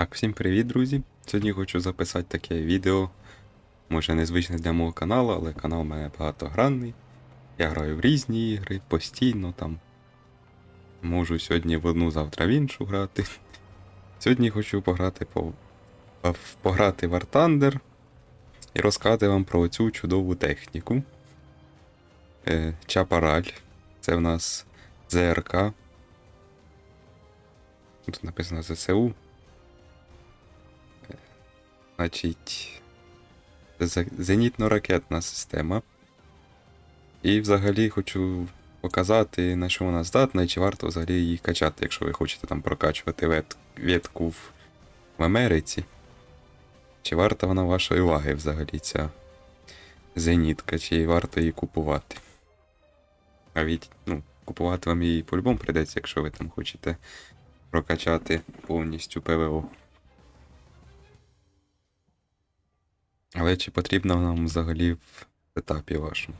Так, всім привіт, друзі! Сьогодні хочу записати таке відео. Може незвичне для мого каналу, але канал у мене багатогранний. Я граю в різні ігри, постійно там. Можу сьогодні в одну, завтра в іншу грати. Сьогодні хочу пограти по... пограти в War Thunder і розказати вам про цю чудову техніку. Е, Чапараль. Це в нас ЗРК. Тут написано ЗСУ. Значить, зенітно-ракетна система. І взагалі хочу показати, на що вона здатна і чи варто взагалі її качати, якщо ви хочете там прокачувати вет, ветку в, Америці. Чи варта вона вашої уваги взагалі ця зенітка, чи варто її купувати? А від, ну, купувати вам її по-любому прийдеться, якщо ви там хочете прокачати повністю ПВО. Але чи потрібно нам взагалі в етапі вашому?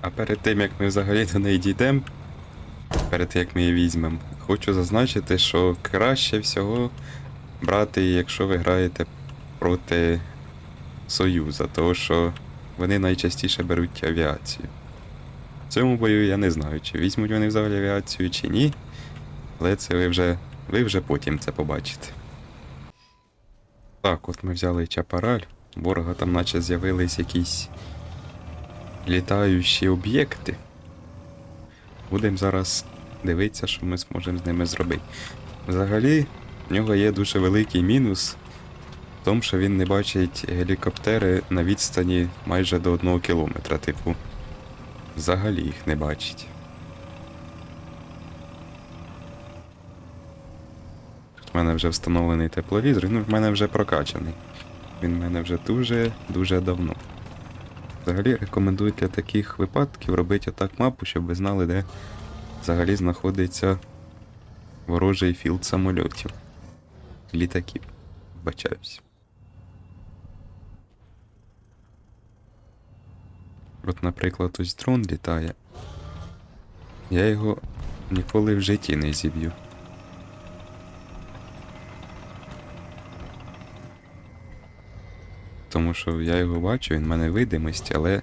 А перед тим як ми взагалі до неї дійдемо, перед тим як ми її візьмемо, хочу зазначити, що краще всього брати, якщо ви граєте проти Союза, тому що вони найчастіше беруть авіацію. В цьому бою я не знаю, чи візьмуть вони взагалі авіацію, чи ні. Але це ви вже, ви вже потім це побачите. Так, от ми взяли чапараль. Ворога там наче з'явились якісь літаючі об'єкти. Будемо зараз дивитися, що ми зможемо з ними зробити. Взагалі, в нього є дуже великий мінус в тому, що він не бачить гелікоптери на відстані майже до одного кілометра, типу. Взагалі їх не бачить. Тут в мене вже встановлений тепловізор, ну в мене вже прокачаний. Він в мене вже дуже-дуже давно. Взагалі рекомендую для таких випадків робити отак мапу, щоб ви знали, де взагалі знаходиться ворожий філд самольотів. Літаків. Вбачаюсь. От, наприклад, ось дрон літає. Я його ніколи в житті не зіб'ю. Тому що я його бачу, він в мене видимості, але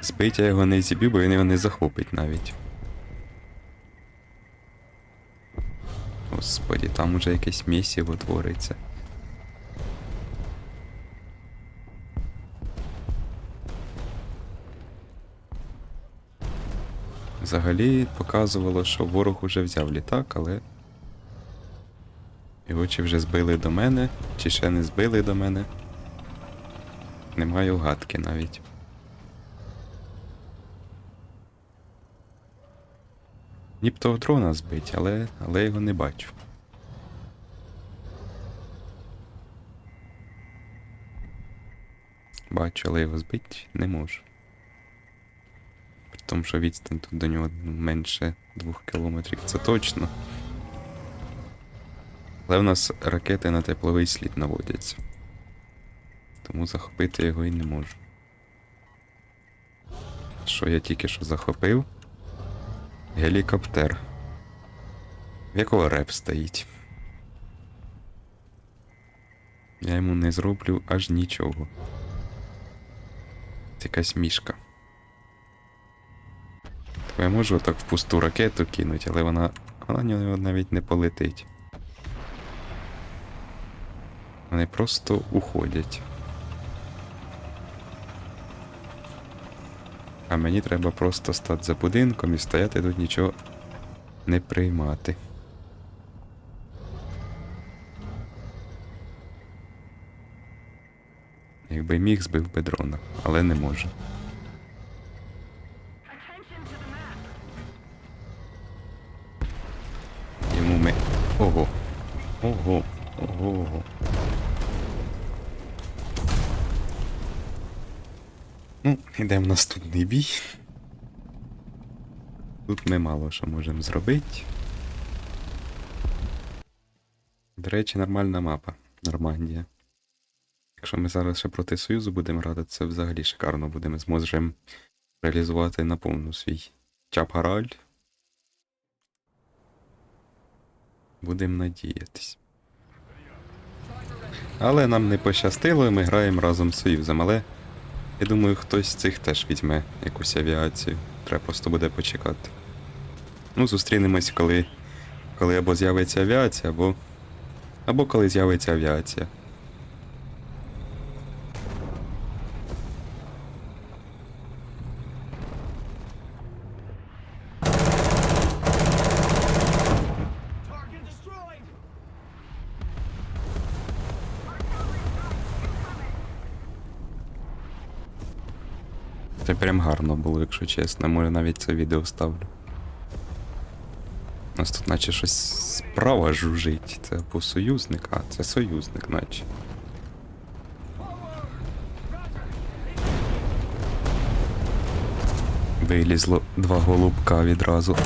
збить я його не зіб'ю, бо він його не захопить навіть. Господі, там уже якесь місіво твориться. Взагалі показувало, що ворог уже взяв літак, але. Його чи вже збили до мене, чи ще не збили до мене. Не маю гадки навіть. Ніб того дрона збить, але, але його не бачу. Бачу, але його збити не можу. При тому, що відстань тут до нього менше двох кілометрів, це точно. Але в нас ракети на тепловий слід наводяться. Тому захопити його і не можу. Що я тільки що захопив? Гелікоптер. В якого реп стоїть? Я йому не зроблю аж нічого. Це якась мішка. То я можу так в пусту ракету кинути, але вона. вона нього навіть не полетить. Вони просто уходять. А мені треба просто стати за будинком і стояти тут нічого не приймати. Якби міг, збив би дрона, але не можу. Йому ми. Ого. Ого. Ого. Ого. Ну, йдемо в наступний бій. Тут ми мало що можемо зробити. До речі, нормальна мапа. Нормандія. Якщо ми зараз ще проти Союзу будемо грати, це взагалі шикарно буде. Ми зможемо реалізувати наповну свій чапараль. Будемо надіятись. Але нам не пощастило, і ми граємо разом з Союзом. Але я думаю, хтось з цих теж візьме якусь авіацію. Треба просто буде почекати. Ну, зустрінемось, коли, коли або з'явиться авіація, або. Або коли з'явиться авіація. Прям гарно було, якщо чесно. Може навіть це відео ставлю. У нас тут наче щось справа жужить. Це або союзник, а це союзник, наче. Вилізло два голубка відразу.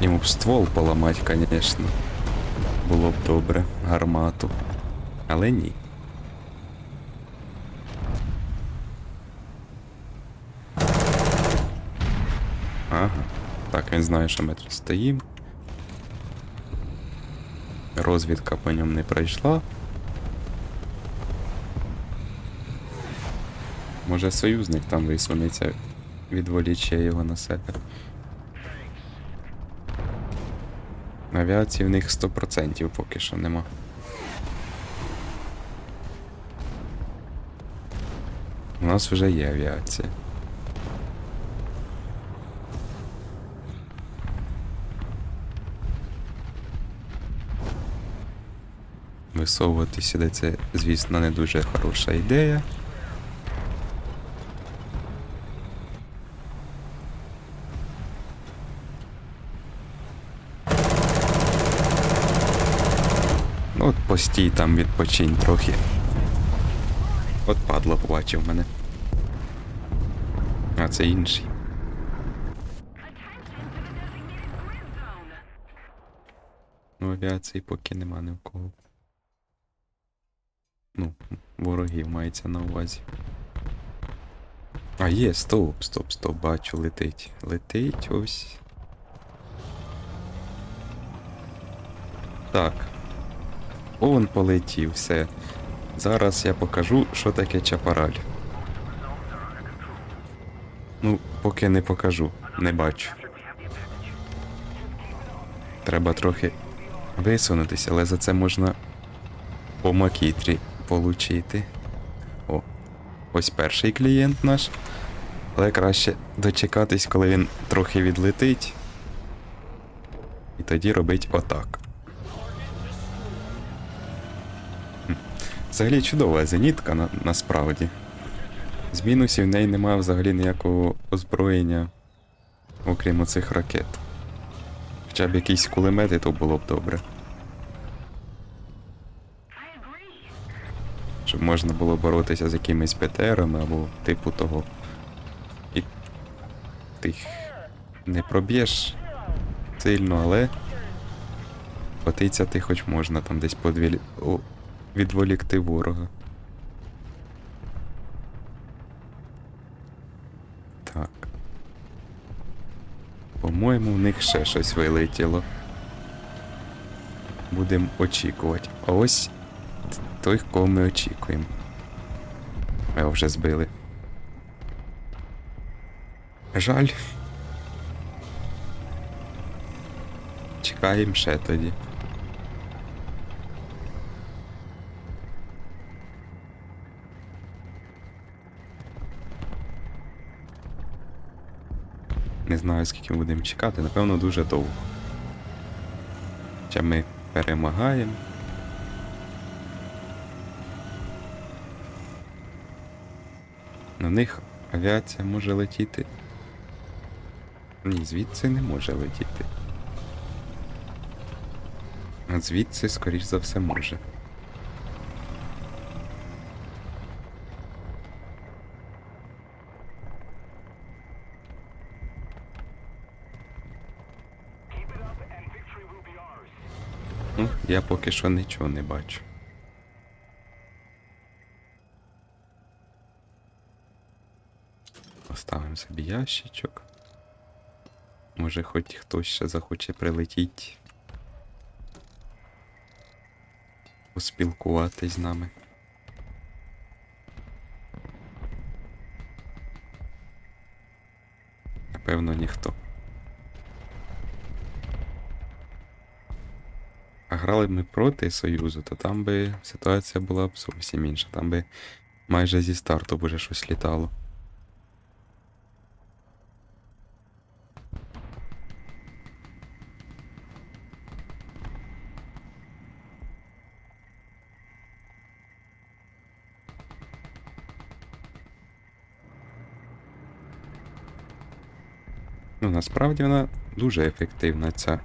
Йому б ствол поламать, звісно. Було б добре, гармату. Але ні. Ага. Так, він знає, що ми тут стоїмо. Розвідка по ньому не пройшла. Може союзник там висунеться, відволіче його на себе. Авіації в них 100% поки що нема. У нас вже є авіація. Висовувати сюди це, звісно, не дуже хороша ідея. Ну, от постій там відпочинь трохи. От падло побачив мене. А це інший. Ну, авіації поки нема ні в кого. Ну, ворогів мається на увазі. А, є, стоп, стоп, стоп, бачу, летить. Летить ось. Так. Он полетів, все. Зараз я покажу, що таке чапараль. Ну, поки не покажу, не бачу. Треба трохи висунутися, але за це можна по макітрі получити. О, ось перший клієнт наш. Але краще дочекатись, коли він трохи відлетить. І тоді робить отак. Взагалі чудова зенітка на, насправді. З мінусів в неї немає взагалі ніякого озброєння, окрім оцих ракет. Хоча б якісь кулемети, то було б добре. Щоб можна було боротися з якимись ПТРами або типу того. І тих не проб'єш сильно, але потиця ти хоч можна там десь подвілі... О, відволікти ворога. Так. По-моєму, в них ще щось вилетіло. Будемо очікувати. А ось той, кого ми очікуємо. А Його вже збили. Жаль. Чекаємо ще тоді. Не знаю, скільки будемо чекати, напевно, дуже довго. Хоча ми перемагаємо. На них авіація може летіти. Ні, звідси не може летіти. А звідси, скоріш за все, може. Ну, я поки що нічого не бачу. Поставимо собі ящичок. Може, хоч хтось ще захоче прилетіти. поспілкуватись з нами. Напевно, ніхто. А грали б ми проти Союзу, то там би ситуація була б зовсім інша. Там би майже зі старту б уже щось літало. Насправді вона дуже ефективна, ця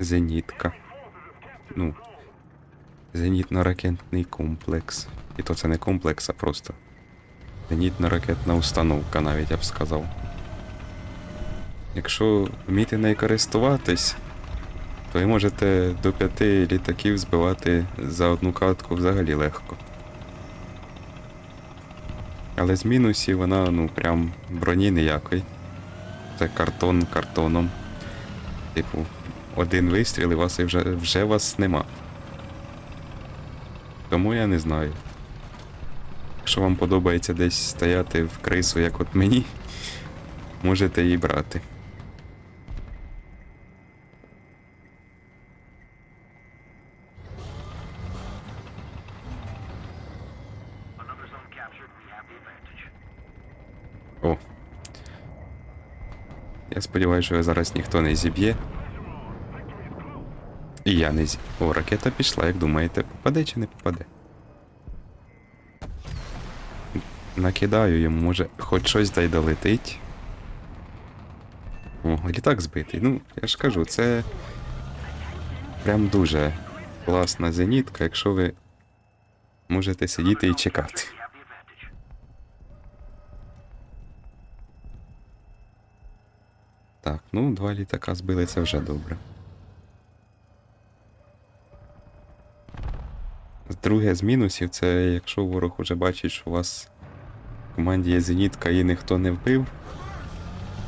зенітка. Ну, зенітно-ракетний комплекс. І то це не комплекс, а просто зенітно-ракетна установка, навіть я б сказав. Якщо вміти нею користуватись, то ви можете до п'яти літаків збивати за одну катку взагалі легко. Але з мінусів вона, ну, прям броні ніякої. Це картон картоном. Типу, один вистріл і вас і вже, вже вас нема. Тому я не знаю. Якщо вам подобається десь стояти в крису, як от мені, можете її брати. О. Я сподіваюся, що зараз ніхто не зіб'є. І я не зі. О, ракета пішла, як думаєте, попаде чи не попаде? Накидаю йому, може, хоч щось дай долетить. О, літак збитий. Ну, я ж кажу, це прям дуже класна зенітка, якщо ви можете сидіти і чекати. Так, ну, два літака збили, це вже добре. Друге з мінусів це якщо ворог уже бачить, що у вас в команді є зенітка і ніхто не вбив,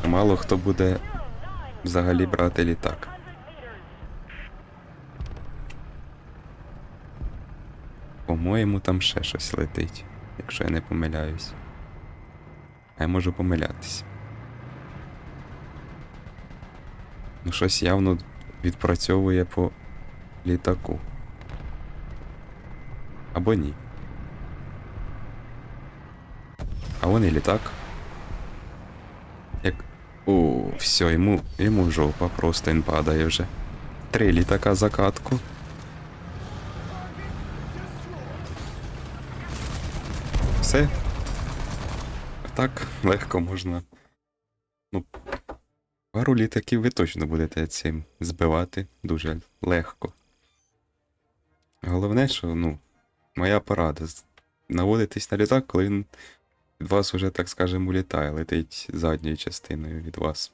мало хто буде взагалі брати літак. По-моєму, там ще щось летить, якщо я не помиляюсь. А я можу помилятись. Ну, щось явно відпрацьовує по літаку. Або ні. А вон і літак. Як. О, все, йому, йому жопа, просто він падає вже. Три літака за катку. Все. Так, легко можна. Ну, Пару літаків ви точно будете цим збивати дуже легко. Головне, що, ну, моя порада. Наводитись на літак, коли він від вас уже, так скажемо, улітає, летить задньою частиною від вас.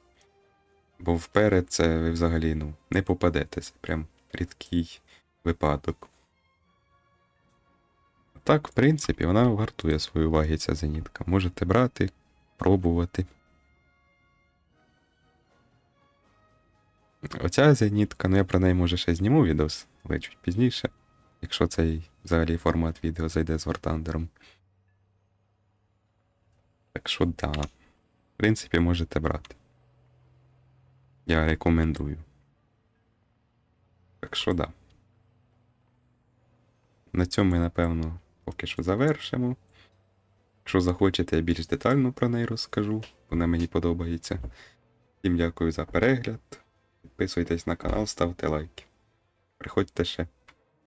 Бо вперед це ви взагалі ну, не попадете. Це прям рідкий випадок. Так, в принципі, вона вартує свої уваги, ця зенітка. Можете брати, пробувати. Оця зенітка, ну я про неї може ще зніму відос, але чуть пізніше. Якщо цей взагалі формат відео зайде з Вартандером. Так що да. В принципі, можете брати. Я рекомендую. Так що да. На цьому ми, напевно, поки що завершимо. Якщо захочете, я більш детально про неї розкажу. Вона мені подобається. Всім дякую за перегляд. Підписуйтесь на канал, ставте лайки. Приходьте ще.